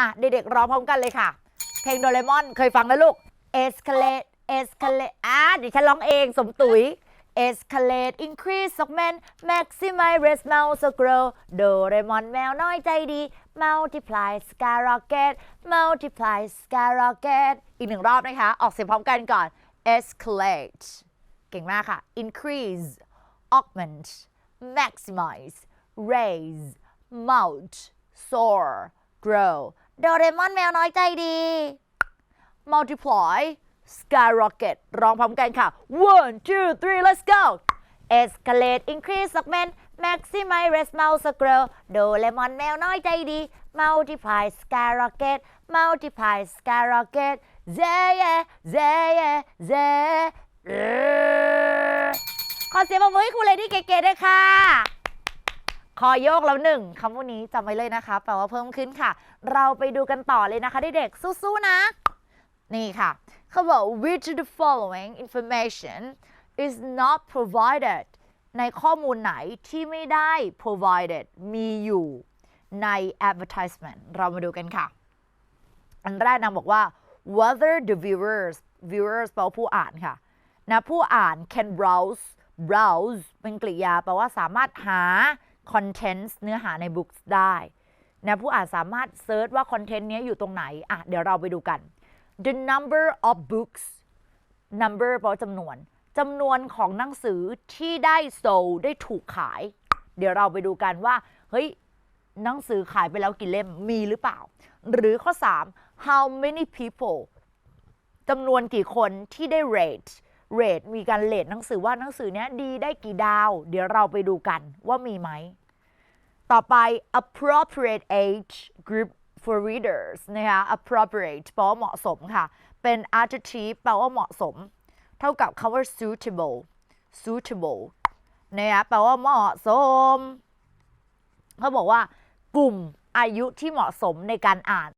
อะเด็กๆร้องพร้อมกันเลยค่ะ เพลงโดเรมอนเคยฟังนะลูก escalate escalate อะเดี๋ยวฉันร้องเองสมตุ๋ย escalate increase augment maximize raise mouse grow โดเรมอนแมวน้อยใจดี multiply skyrocket multiply skyrocket อีกหนึ่งรอบนะคะ ออกเสียงพร้อมกันก่อน escalate เก่งมากค่ะ increase augment maximize raise mount soar grow โดเรมอนแมวน้อยใจดี multiply skyrocket ร้องพร้อมกันค่ะ one two three let's go escalate increase augment maximize raise mouse grow โดเรมอนแมวน้อยใจดี multiply skyrocket multiply skyrocket zaya zaya zaya ขอเสียงปรบมือให้ครูเลดี้เก๋ๆด้วยค่ะ คอโยกแล้วหนึ่งคำพวกนี้จำไว้เลยนะคะแปลว่าเพิ่มขึ้นค่ะ เราไปดูกันต่อเลยนะคะเด็กๆสู้ๆนะ นี่ค่ะเขาบอก which of the following information is not provided ในข้อมูลไหนที่ไม่ได้ provided มีอยู่ใน advertisement เรามาดูกันค่ะ อันแรกนางบอกว่า whether the viewers viewers แปลว่าผู้อ่านค่ะนะผู้อ่าน can browse browse เป็นกริยาแปลว่าสามารถหา contents เนื้อหาใน books ได้นะผู้อ่านสามารถเซิร์ชว่า content เนี้อยู่ตรงไหน อะ เดี๋ยวเราไปดูกัน the number of books number แปลว่าจำนวนจำนวนของหนังสือที่ได้ sold ได้ถูกขาย เดี๋ยวเราไปดูกันว่า เฮ้ย หนังสือขายไปแล้วกี่เล่มมีหรือเปล่า หรือข้อ 3 how many people จำนวนกี่คนที่ได้ rate rate มีการเลทหนังสือว่าหนังสือเนี้ยดีได้กี่ดาว เดี๋ยวเราไปดูกันว่ามีไหม ต่อไป appropriate age group for readers นะคะ appropriate แปลว่าเหมาะสมค่ะ เป็น adjective แปลว่าเหมาะสม เท่ากับคำว่า suitable suitable นะคะแปลว่าเหมาะสม เขาบอกว่ากลุ่มอายุที่เหมาะสมในการอ่าน